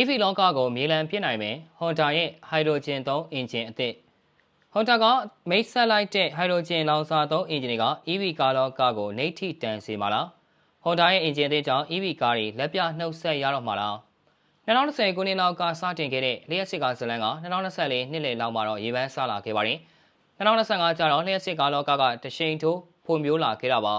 EV လောကကိုမြေလံဖြစ်နိုင်မယ်ဟွန်ဒါရဲ့ဟိုက်ဒရိုဂျင်သုံးအင်ဂျင်အသစ်ဟွန်ဒါကမိတ်ဆက်လိုက်တဲ့ဟိုက်ဒရိုဂျင်လောင်စာသုံးအင်ဂျင်တွေက EV ကားလောကကိုနေထိတန်စေမှာလားဟွန်ဒါရဲ့အင်ဂျင်အသစ်ကြောင့် EV ကားတွေလက်ပြနှုတ်ဆက်ရတော့မှာလား2020ခုနှစ်လောက်ကစတင်ခဲ့တဲ့လျှက်စစ်ကားဇလန်က2024နှစ်လယ်လောက်မှာတော့ရေပန်းဆလာခဲ့ပါတယ်2025ကျတော့လျှက်စစ်ကားလောကကတရှိန်ထိုးဖွံ့ဖြိုးလာခဲ့တာပါ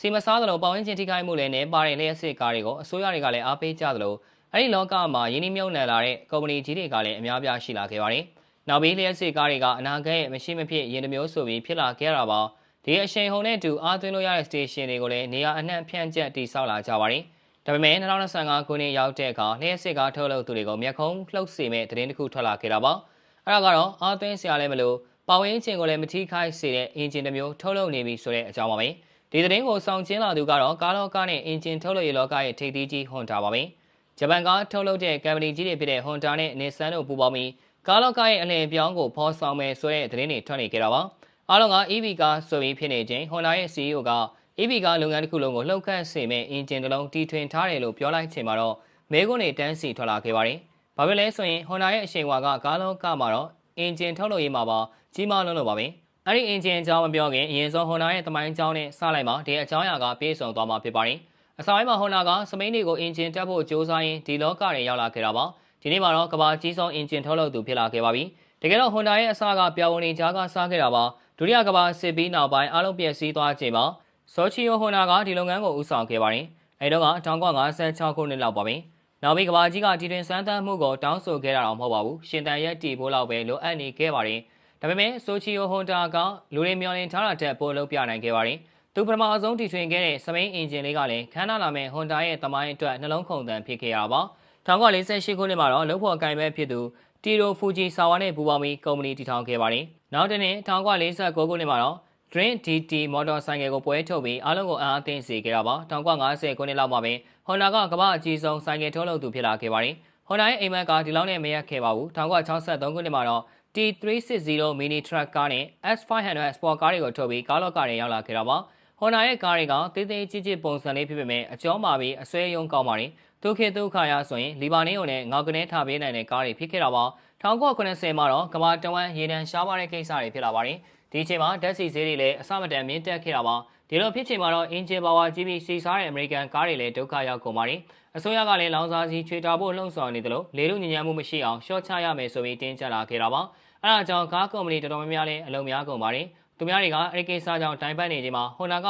စီမစားသလိုပတ်ဝန်းကျင်ထိခိုက်မှုလည်းနဲ့ပါတဲ့လျှက်စစ်ကားတွေကိုအစိုးရတွေကလည်းအားပေးကြသလို အဲ့ဒီလောကမှာယင်းနှမြုံနယ်လာတဲ့ကုမ္ပဏီကြီးတွေကလည်းအများပြားရှိလာခဲ့ပါတယ်။နောက်ပြီးလျှက်စစ်ကားတွေကအနာဂတ်ရဲ့မရှိမဖြစ်ယင်းနှမျိုးဆိုပြီးဖြစ်လာခဲ့ရတာပါ။ဒီအရှိန်ဟုန်နဲ့အတူအားသွင်းလို့ရတဲ့ station တွေကိုလည်းနေရာအနှံ့ဖြန့်ကျက်တည်ဆောက်လာကြပါတယ်။ဒါပေမဲ့2025ခုနှစ်ရောက်တဲ့အခါလျှက်စစ်ကားထုတ်လုပ်သူတွေကိုမျက်ခုံးလှုပ်စေမဲ့သတင်းတစ်ခုထွက်လာခဲ့တာပါ။အဲ့ဒါကတော့အားသွင်းစရာလည်းမလိုပါဝင်ခြင်းကိုလည်းမထိခိုက်စေတဲ့အင်ဂျင်တစ်မျိုးထုတ်လုပ်နေပြီဆိုတဲ့အကြောင်းပါပဲ။ဒီသတင်းကိုစောင့်ကျင်းလာသူကတော့ကားလောကနဲ့အင်ဂျင်ထုတ်လုပ်ရေးလောကရဲ့ထိပ်သီးကြီးဟွန်တာပါပဲ။ ဂျပန်ကားထုတ်လုပ်တဲ့ကမ်ပဏီကြီးတွေဖြစ်တဲ့ Honda နဲ့ Nissan တို့ပူးပေါင်းပြီးကားလောကရဲ့အလည်ပြောင်းကိုဖော်ဆောင်မယ်ဆိုတဲ့သတင်းတွေထွက်နေကြတာပါအားလုံးက EV ကားဆိုပြီးဖြစ်နေခြင်း Honda ရဲ့ CEO က EV ကားလုပ်ငန်းတစ်ခုလုံးကိုလှုပ်ခတ်စေမဲ့အင်ဂျင်တစ်လုံးတီထွင်ထားတယ်လို့ပြောလိုက်ချိန်မှာတော့မဲခွန်းတွေတန်းစီထွက်လာခဲ့ပါတယ်ဘာဖြစ်လဲဆိုရင် Honda ရဲ့အရှိန်ဝါကကားလောကမှာတော့အင်ဂျင်ထုတ်လုပ်ရေးမှာပါကြီးမားလုံးလို့ပါပဲအဲ့ဒီအင်ဂျင်အကြောင်းမပြောခင်အရင်ဆုံး Honda ရဲ့တမိုင်းကြောင်းနဲ့စလိုက်မှာဒီအကြောင်းအရာကပြေဆုံးသွားမှာဖြစ်ပါတယ် အစပိုင်းမှာဟွန်နာကစပိန်တွေကိုအင်ဂျင်တက်ဖို့ကြိုးစားရင်းဒီလောကတွေရောက်လာခဲ့တာပါဒီနေ့မှာတော့ကဘာကြီးဆုံးအင်ဂျင်ထုတ်လုပ်သူဖြစ်လာခဲ့ပါပြီတကယ်တော့ဟွန်ဒါရဲ့အစကပြောင်းဝင်ကြားကစားခဲ့တာပါဒုတိယကဘာစစ်ပြီးနောက်ပိုင်းအားလုံးပြည့်စည်သွားချိန်မှာဆောချီယိုဟွန်နာကဒီလုပ်ငန်းကိုဦးဆောင်ခဲ့ပါတယ်အဲတော့က1956ခုနှစ်လောက်ပါပဲနောက်ပြီးကဘာကြီးကတည်တွင်စမ်းသပ်မှုကိုတောင်းဆိုခဲ့တာတော့မဟုတ်ပါဘူးရှင်တန်ရက်တီဖို့လောက်ပဲလိုအပ်နေခဲ့ပါတယ်ဒါပေမဲ့ဆိုချီယိုဟွန်ဒါကလူတွေမျောလင့်ထားတာတက်ပို့လုပ်ပြနိုင်ခဲ့ပါတယ် သူပထမအဆုံးတီထွင်ခဲ့တဲ့စပိန်အင်ဂျင်လေးကလည်းခန်းနာလာမဲ့ဟွန်ဒါရဲ့တမိုင်းအတွက်နှလုံးခုန်တန်ဖြစ်ခဲ့ရပါ1948ခုနှစ်မှာတော့လုံဖို့အကင်ပဲဖြစ်သူတီရိုဖူဂျီဆာဝါနဲ့ပူးပေါင်းပြီးကုမ္ပဏီတည်ထောင်ခဲ့ပါတယ်နောက်တစ်နှစ်1949ခုနှစ်မှာတော့ Dream DT မော်တော်ဆိုင်ကယ်ကိုပွဲထုတ်ပြီးအားလုံးကိုအားအသင်းစေခဲ့တာပါ1950ခုနှစ်လောက်မှာပဲ Honda ကကမ္ဘာအကြီးဆုံးဆိုင်ကယ်ထုတ်လုပ်သူဖြစ်လာခဲ့ပါတယ် Honda ရဲ့အိမ်မက်ကဒီလောက်နဲ့မရက်ခဲ့ပါဘူး1963ခုနှစ်မှာတော့ T360 mini truck ကားနဲ့ S500 Sport ကားတွေကိုထုတ်ပြီးကားလော့ကားတွေရောက်လာခဲ့တာပါ ဟွန်နာရဲ့ကားတွေကတေးသေးကြီးကြီးပုံစံလေးဖြစ်ပေမဲ့အကျော်မာပြီးအဆွဲယုံကောင်းပါတယ်ဒုက္ခဒုက္ခရဆိုရင်လီဘာနင်းုံနဲ့ငေါကနေထားပေးနိုင်တဲ့ကားတွေဖြစ်ခဲ့တာပါ1990မှာတော့ကမ္ဘာတဝန်းရေနံရှားပါတဲ့ကိစ္စတွေဖြစ်လာပါတယ်ဒီအချိန်မှာဓာတ်ဆီဈေးတွေလည်းအဆမတန်မြင့်တက်ခဲ့တာပါဒီလိုဖြစ်ချိန်မှာတော့အင်ဂျင်ပါဝါကြီးပြီးစီစားတဲ့အမေရိကန်ကားတွေလည်းဒုက္ခရောက်ကုန်ပါတယ်အစိုးရကလည်းလောင်စာဆီချွေတာဖို့လှုံ့ဆော်နေတယ်လို့လေလူညဉ့်ညမ်းမှုမရှိအောင်ရှော့ချရမယ်ဆိုပြီးတင်းကျပ်လာခဲ့တာပါအဲဒါကြောင့်ကားကုမ္ပဏီတော်တော်များများလည်းအလုံများကုန်ပါတယ် သူများတွေကအဲဒီကိစ္စကြောင့်တိုင်ပတ်နေချိန်မှာဟွန်နာက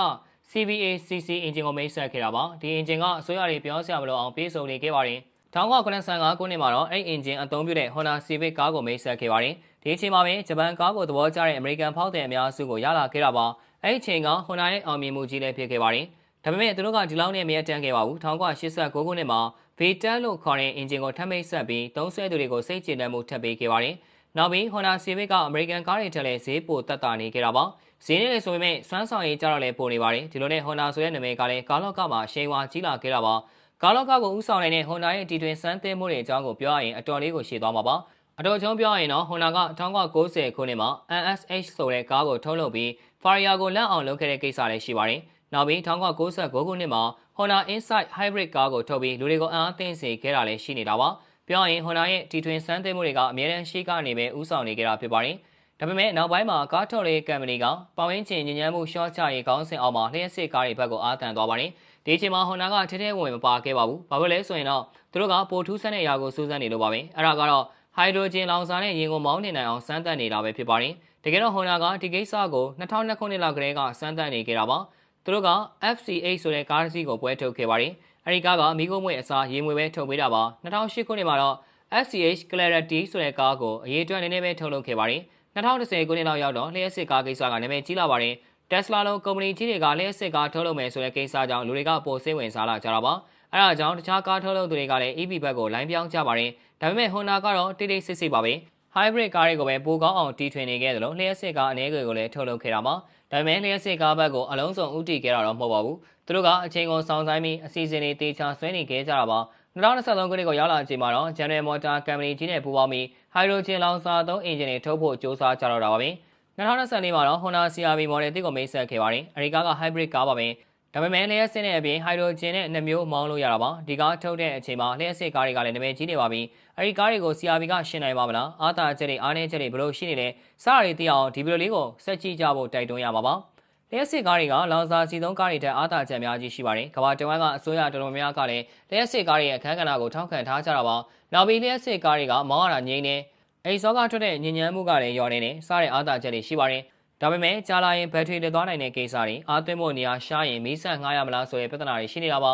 CVACC အင်ဂျင်ကိုမိတ်ဆက်ခဲ့တာပါဒီအင်ဂျင်ကအစိုးရတွေပြောစရာမလိုအောင်ပြေဆုံးနေခဲ့ပါတယ်1995ခုနှစ်မှာတော့အဲ့အင်ဂျင်အသုံးပြုတဲ့ Honda Civic ကားကိုမိတ်ဆက်ခဲ့ပါတယ်ဒီအချိန်မှာပဲဂျပန်ကားကိုသဘောကျတဲ့ American ဖောက်သည်အများစုကိုရလာခဲ့တာပါအဲ့အချိန်က Honda ရဲ့အောင်မြင်မှုကြီးလည်းဖြစ်ခဲ့ပါတယ်ဒါပေမဲ့သူတို့ကဒီလောက်နဲ့မရတန်းခဲ့ပါဘူး1989ခုနှစ်မှာ V10 လို့ခေါ်တဲ့အင်ဂျင်ကိုထပ်မိတ်ဆက်ပြီးသုံးဆွဲသူတွေကိုစိတ်ကျေနပ်မှုထပ်ပေးခဲ့ပါတယ် နောက်ပြီး Honda Civic က American ကားတွေထက်လည်းဈေးပိုတက်တာနေခဲ့တာပါဈေးနဲ့လည်းဆိုပေမဲ့စွမ်းဆောင်ရည်ကြတော့လည်းပိုနေပါတယ်ဒီလိုနဲ့ Honda ဆိုတဲ့နာမည်ကလည်းကားလော့ကမှာရှိန်ဝါကြီးလာခဲ့တာပါကားလော့ကကိုဥဆောင်နေတဲ့ Honda ရဲ့တီထွင်စမ်းသင်းမှုတွေအကြောင်းကိုပြောရရင်အတော်လေးကိုရှင်းသွားမှာပါအတော်ချုံပြောရရင်တော့ Honda က1990ခုနှစ်မှာ NSH ဆိုတဲ့ကားကိုထုတ်လုပ်ပြီး Faria ကိုလက်အောင်လုပ်ခဲ့တဲ့ကိစ္စလည်းရှိပါတယ်နောက်ပြီး1996ခုနှစ်မှာ Honda Insight Hybrid ကားကိုထုတ်ပြီးလူတွေကိုအံ့အားသင့်စေခဲ့တာလည်းရှိနေတာပါ ပြောရင် Honda ရဲ့တီထွင်စမ်းသင်းမှုတွေကအများတန်းရှိကနေပဲဥဆောင်နေကြတာဖြစ်ပါတယ်ဒါပေမဲ့နောက်ပိုင်းမှာကားထုတ်ရေးကမ္ပဏီကပတ်ဝန်းကျင်ညဉ့်ညမ်းမှုရှော့ချရေးကောင်းစဉ်အောက်မှာလျှက်စစ်ကားတွေဘက်ကိုအားတန်သွားပါတယ်။ဒီအချိန်မှာဟွန်နာကထဲထဲဝင်မပါခဲ့ပါဘူး။ဘာဖြစ်လဲဆိုရင်တော့သူတို့ကပိုထူးဆန်းတဲ့အရာကိုစူးစမ်းနေလို့ပါပဲ။အဲ့ဒါကတော့ဟိုက်ဒရိုဂျင်လောင်စာနဲ့ရေကိုမောင်းနေနိုင်အောင်စမ်းသပ်နေတာပဲဖြစ်ပါတယ်။တကယ်တော့ဟွန်နာကဒီကိစ္စကို2002ခုနှစ်လောက်ကတည်းကစမ်းသပ်နေခဲ့တာပါ။သူတို့က FCA ဆိုတဲ့ကားတစ်စီးကိုပွဲထုတ်ခဲ့ပါတယ်။ အဲဒီကားကမိခိုးမွေအစားရေမွေပဲထုတ်ပေးတာပါ။2008ခုနှစ်မှာတော့ FCH Clarity ဆိုတဲ့ကားကိုအရေးအတွက်နည်းနည်းပဲထုတ်လုပ်ခဲ့ပါတယ်။2010ခုနှစ်လောက်ရောက်တော့လျှက်စစ်ကားကိစ္စကနာမည်ကြီးလာပါတယ်။ Tesla လိုကုမ္ပဏီကြီးတွေကလျှက်စစ်ကားထုတ်လုပ်မယ်ဆိုတဲ့ကိစ္စကြောင့်လူတွေကပိုစိတ်ဝင်စားလာကြတာပါ။အဲဒါကြောင့်တခြားကားထုတ်လုပ်သူတွေကလည်း EV ဘက်ကိုလိုင်းပြောင်းကြပါတယ်။ဒါပေမဲ့ Honda ကတော့တိတ်တိတ်ဆိတ်ဆိတ်ပါပဲ။ hybrid ကားတွေကိုပဲပိုကောင်းအောင်တီထွင်နေခဲ့တယ်လို့လျှက်စစ်ကားအနေတွေကိုလည်းထုတ်လုပ်ခဲ့တာမှာဒါပေမဲ့လျှက်စစ်ကားဘက်ကိုအလုံးစုံဥတီခဲ့တာတော့မဟုတ်ပါဘူး။သူတို့ကအချိန်ကိုစောင့်ဆိုင်ပြီးအစီအစဉ်တွေတေချာဆွဲနေခဲ့ကြတာပါ။2023ခုနှစ်ကိုရောက်လာချိန်မှာတော့ General Motor Company ကြီးနဲ့ပူးပေါင်းပြီး hydrogen လောင်စာသုံးအင်ဂျင်တွေထုတ်ဖို့စ조사ကြတော့တာပါပဲ2024မှာတော့ Honda CR-V model တစ်ကိုမိတ်ဆက်ခဲ့ပါတယ်အရိကာက hybrid ကားပါပဲ ဒါပေမဲ့လျှက်စစ်နဲ့အပြင်ဟိုက်ဒရိုဂျင်နဲ့နှစ်မျိုးမောင်းလို့ရတာပါဒီကားထုတ်တဲ့အချိန်မှာလျှက်စစ်ကားတွေကလည်းနာမည်ကြီးနေပါပြီအဲဒီကားတွေကို CRB ကရှင်းနိုင်ပါမလားအာသာချက်တွေအားနည်းချက်တွေဘယ်လိုရှိနေလဲစတာတွေသိအောင်ဒီဗီဒီယိုလေးကိုဆက်ကြည့်ကြဖို့တိုက်တွန်းရမှာပါလျှက်စစ်ကားတွေကလောင်စာစီသုံးကားတွေတက်အားသာချက်အများကြီးရှိပါတယ်ကမ္ဘာတဝန်းကအစိုးရတော်တော်များများကလည်းလျှက်စစ်ကားတွေရဲ့အခန်းကဏ္ဍကိုထောက်ခံထားကြတာပါနောက်ပြီးလျှက်စစ်ကားတွေကမောင်းရတာငြိမ်းနေအိမ်စောကထွက်တဲ့ညဉ့်ညမ်းမှုကလည်းရော်နေနေစားတဲ့အားသာချက်တွေရှိပါတယ် ဒါပေမဲ့ကြာလာရင်ဘက်ထရီလက်သွားနိုင်တဲ့ကိစ္စတွေအားသွင်းဖို့နေရာရှားရင်မီးဆက်ငှားရမလားဆိုတဲ့ပြဿနာတွေရှိနေတာပါ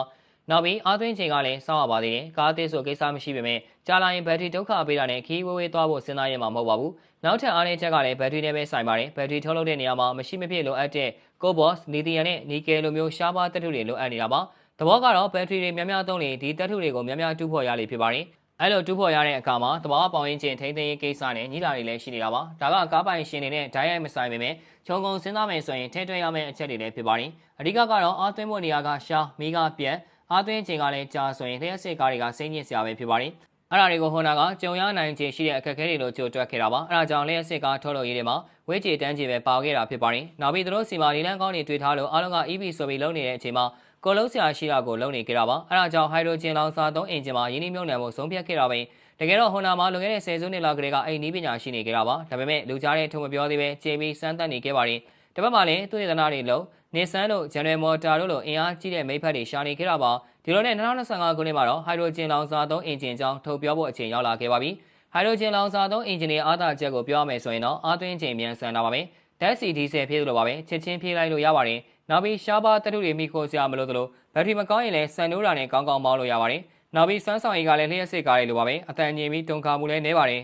နောက်ပြီးအားသွင်းချိန်ကလည်းစောင့်ရပါသေးတယ်ကားအသစ်ဆိုကိစ္စမရှိပေမဲ့ကြာလာရင်ဘက်ထရီဒုက္ခပေးတာနဲ့ခီးဝေးဝေးသွားဖို့စဉ်းစားရမှာမဟုတ်ပါဘူးနောက်ထပ်အားနည်းချက်ကလည်းဘက်ထရီနဲ့ပဲဆိုင်ပါတယ်ဘက်ထရီထုတ်လုပ်တဲ့နေရာမှာမရှိမဖြစ်လိုအပ်တဲ့ကိုဘော့စ်လီသီယမ်နဲ့နီကယ်လိုမျိုးရှားပါးသတ္တုတွေလိုအပ်နေတာပါသဘောကတော့ဘက်ထရီတွေများများသုံးရင်ဒီသတ္တုတွေကိုများများတူးဖော်ရလိမ့်ဖြစ်ပါတယ် အဲ့လိုတူးဖော်ရတဲ့အခါမှာတဘာပေါင်းရင်ချင်းထိမ့်သိမ်းရေးကိစ္စနဲ့ညီလာတွေလည်းရှိနေတာပါဒါကကားပိုင်ရှင်တွေနဲ့ဓာတ်ရိုက်မဆိုင်ပေမဲ့ခြုံငုံစဉ်းစားမယ်ဆိုရင်ထဲထွေးရမယ့်အချက်တွေလည်းဖြစ်ပါတယ်အဓိကကတော့အာသွင်းဖို့နေရာကရှားမိကပြက်အာသွင်းချိန်ကလည်းကြာဆိုရင်လျှက်စစ်ကားတွေကစိမ့်ညစ်စရာပဲဖြစ်ပါတယ်အဲ့ဒါတွေကိုဟွန်ဒါကကြုံရနိုင်ခြင်းရှိတဲ့အခက်အခဲတွေလို့ကြိုတွက်ခဲ့တာပါအဲ့ဒါကြောင့်လျှက်စစ်ကားထုတ်လုပ်ရေးတွေမှာဝေးချေတန်းချေပဲပါခဲ့တာဖြစ်ပါတယ်နောက်ပြီးသူတို့စီမာဒီလန်ကောင်းတွေတွေ့ထားလို့အားလုံးက EV ဆိုပြီးလုပ်နေတဲ့အချိန်မှာ ကိုလုံးဆရာရှိတာကိုလုပ်နေကြတာပါအဲ့ဒါကြောင့်ဟိုက်ဒရိုဂျင်လောင်စာသုံးအင်ဂျင်မှာရင်းနှီးမြှုပ်နှံမှုဆုံးဖြတ်ခဲ့တာပဲတကယ်တော့ဟွန်ဒါမှာလွန်ခဲ့တဲ့10စုနှစ်လောက်ကလေးကအဲ့ဒီပညာရှိနေကြတာပါဒါပေမဲ့လူကြားတဲ့ထုံမပြောသေးပဲဂျေမီစမ်းသပ်နေခဲ့ပါတယ်တပတ်မှလည်းသူ့ရတနာတွေလုံးနေဆန်တို့ General Motor တို့လိုအင်အားကြီးတဲ့မိဖက်တွေရှာနေခဲ့တာပါဒီလိုနဲ့2025ခုနှစ်မှာတော့ဟိုက်ဒရိုဂျင်လောင်စာသုံးအင်ဂျင်ကြောင်းထုတ်ပြောဖို့အချိန်ရောက်လာခဲ့ပါပြီဟိုက်ဒရိုဂျင်လောင်စာသုံးအင်ဂျင်ရဲ့အားသာချက်ကိုပြောရမယ်ဆိုရင်တော့အားသွင်းချိန်မြန်ဆန်တာပါပဲဓာတ်စီဒီဆယ်ဖြည့်လို့ပါပဲချက်ချင်းဖြည့်လိုက်လို့ရပါတယ် နောက်ပြီးရှားပါတတုတွေမိခိုစရာမလိုသလိုဘက်ထရီမကောင်းရင်လည်းဆန်နိုးတာနဲ့ကောင်းကောင်းမောင်းလို့ရပါတယ်နောက်ပြီးစွမ်းဆောင်ရည်ကလည်းလျှက်စစ်ကားတွေလိုပါပဲအတန်ညင်ပြီးတုံခါမှုလည်းနည်းပါတယ်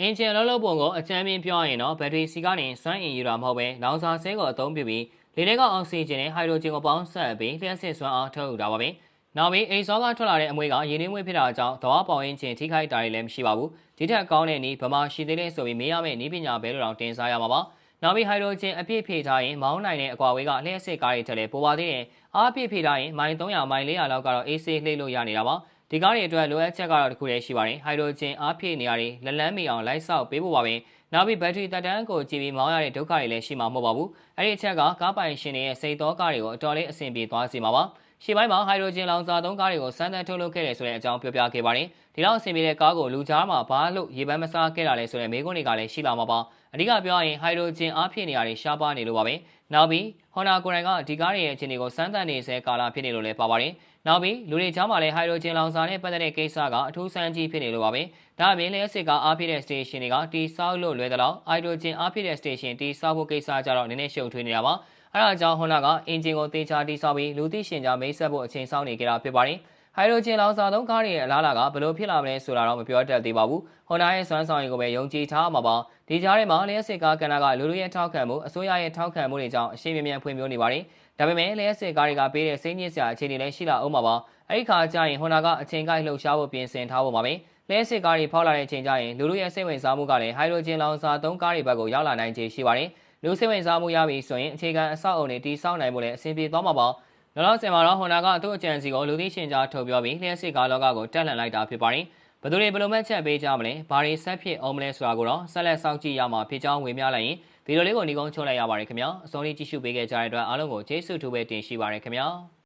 အင်ဂျင်လုံးလုံးပုံကိုအကြမ်းပြင်းပြောရရင်တော့ဘက်ထရီစီကနေစွမ်းအင်ယူတာမဟုတ်ပဲလောင်စာဆဲကိုအသုံးပြုပြီးလေထဲကအောက်ဆီဂျင်နဲ့ဟိုက်ဒရိုဂျင်ကိုပေါင်းစပ်ပြီးလျှက်စစ်စွမ်းအားထုတ်ယူတာပါပဲနောက်ပြီးအိမ်စောကထွက်လာတဲ့အမွေးကရင်းနှီးမွေးဖြစ်တာကြောင့်သဘာဝပေါင်းရင်းချင်းထိခိုက်တာတွေလည်းမရှိပါဘူးဒီထက်ကောင်းတဲ့နည်းဗမာရှိသေးတဲ့ဆိုပြီးမေးရမယ့်နည်းပညာပဲလို့တောင်တင်စားရမှာပါ နောက်ပြီးဟိုက်ဒရိုဂျင်အပြည့်ဖြည့်ထားရင်မောင်းနိုင်တဲ့အကွာဝေးကလျှက်စစ်ကားတွေထက်လည်းပိုပါသေးတယ်အားပြည့်ဖြည့်ထားရင်မိုင်300မိုင်400လောက်ကတော့အေးဆေးလှိမ့်လို့ရနေတာပါဒီကားတွေအတွက်လိုအပ်ချက်ကတော့တစ်ခုတည်းရှိပါတယ်ဟိုက်ဒရိုဂျင်အားဖြည့်နေရာတွေလက်လန်းမီအောင်လိုက်ဆောက်ပေးဖို့ပါပဲနောက်ပြီးဘက်ထရီတက်တန်းကိုကြည့်ပြီးမောင်းရတဲ့ဒုက္ခတွေလည်းရှိမှာမဟုတ်ပါဘူးအဲ့ဒီအချက်ကကားပိုင်ရှင်တွေရဲ့စိတ်သောကားတွေကိုအတော်လေးအဆင်ပြေသွားစေမှာပါရှေ့ပိုင်းမှာဟိုက်ဒရိုဂျင်လောင်စာသုံးကားတွေကိုစမ်းသပ်ထုတ်လုပ်ခဲ့တယ်ဆိုတဲ့အကြောင်းပြောပြခဲ့ပါတယ်ဒီလောက်အဆင်ပြေတဲ့ကားကိုလူကြားမှာဘာလို့ရေပန်းမစားခဲ့တာလဲဆိုတဲ့မေးခွန်းတွေကလည်းရှိလာမှာပါ အဓိကပြောရရင်ဟိုက်ဒရိုဂျင်အားဖြည့်နေရာတွေရှားပါနေလို့ပါပဲနောက်ပြီးဟွန်ဒါကိုယ်တိုင်ကဒီကားတွေရဲ့အခြေအနေကိုစမ်းသပ်နေစေကာလဖြစ်နေလို့လည်းပါပါတယ်နောက်ပြီးလူတွေကြားမှာလည်းဟိုက်ဒရိုဂျင်လောင်စာနဲ့ပတ်သက်တဲ့ကိစ္စကအထူးဆန်းကြီးဖြစ်နေလို့ပါပဲဒါအပြင်လည်းစစ်ကအားဖြည့်တဲ့ station တွေကတီဆောက်လို့လွယ်သလောက်ဟိုက်ဒရိုဂျင်အားဖြည့်တဲ့ station တီဆောက်ဖို့ကိစ္စကြတော့နည်းနည်းရှုပ်ထွေးနေတာပါအဲဒါကြောင့်ဟွန်ဒါကအင်ဂျင်ကိုတေချာတီဆောက်ပြီးလူသိရှင်ကြားမိတ်ဆက်ဖို့အချိန်ဆောင်းနေကြတာဖြစ်ပါတယ် ဟိုက်ဒရိုဂျင်လောင်စာသုံးကားတွေရဲ့အလားအလာကဘယ်လိုဖြစ်လာမလဲဆိုတာတော့မပြောတတ်သေးပါဘူး။ဟွန်ဒါရဲ့စွမ်းဆောင်ရည်ကိုပဲယုံကြည်ထားမှာပါ။ဒီကြားထဲမှာလျှက်စစ်ကားကဏ္ဍကလူလူရဲ့ထောက်ခံမှုအစိုးရရဲ့ထောက်ခံမှုတွေကြောင့်အရှိန်မြန်မြန်ဖွံ့ဖြိုးနေပါတယ်။ဒါပေမဲ့လျှက်စစ်ကားတွေကပေးတဲ့စိတ်ညစ်စရာအခြေအနေလည်းရှိလာအောင်ပါပါ။အဲဒီခါကျရင်ဟွန်ဒါကအချိန်ကိုက်လှုပ်ရှားဖို့ပြင်ဆင်ထားဖို့ပါပဲ။လျှက်စစ်ကားတွေဖောက်လာတဲ့အချိန်ကျရင်လူလူရဲ့စိတ်ဝင်စားမှုကလည်းဟိုက်ဒရိုဂျင်လောင်စာသုံးကားတွေဘက်ကိုရောက်လာနိုင်ခြေရှိပါတယ်။လူစိတ်ဝင်စားမှုရပြီဆိုရင်အခြေခံအဆောက်အုံတွေတည်ဆောက်နိုင်ဖို့လည်းအဆင်ပြေသွားမှာပါ။ လောလောဆယ်မှာတော့ဟွန်ဒါကသူ့အကြံစီကိုလူသိရှင်ကြားထုတ်ပြောပြီးလျှက်စစ်ကားလောကကိုတက်လှန်လိုက်တာဖြစ်ပါတယ်။ဘယ်သူတွေဘယ်လိုမှချက်ပေးကြမလဲ။ဘာတွေဆက်ဖြစ်အောင်မလဲဆိုတာကိုတော့ဆက်လက်စောင့်ကြည့်ရမှာဖြစ်ကြောင်းဝေမျှလိုက်ရင်ဗီဒီယိုလေးကိုညီကုန်းချုပ်လိုက်ရပါတယ်ခင်ဗျာ။အစောလေးကြည့်ရှုပေးခဲ့ကြတဲ့အတွက်အားလုံးကိုကျေးဇူးတူပဲတင်ရှိပါရခင်ဗျာ။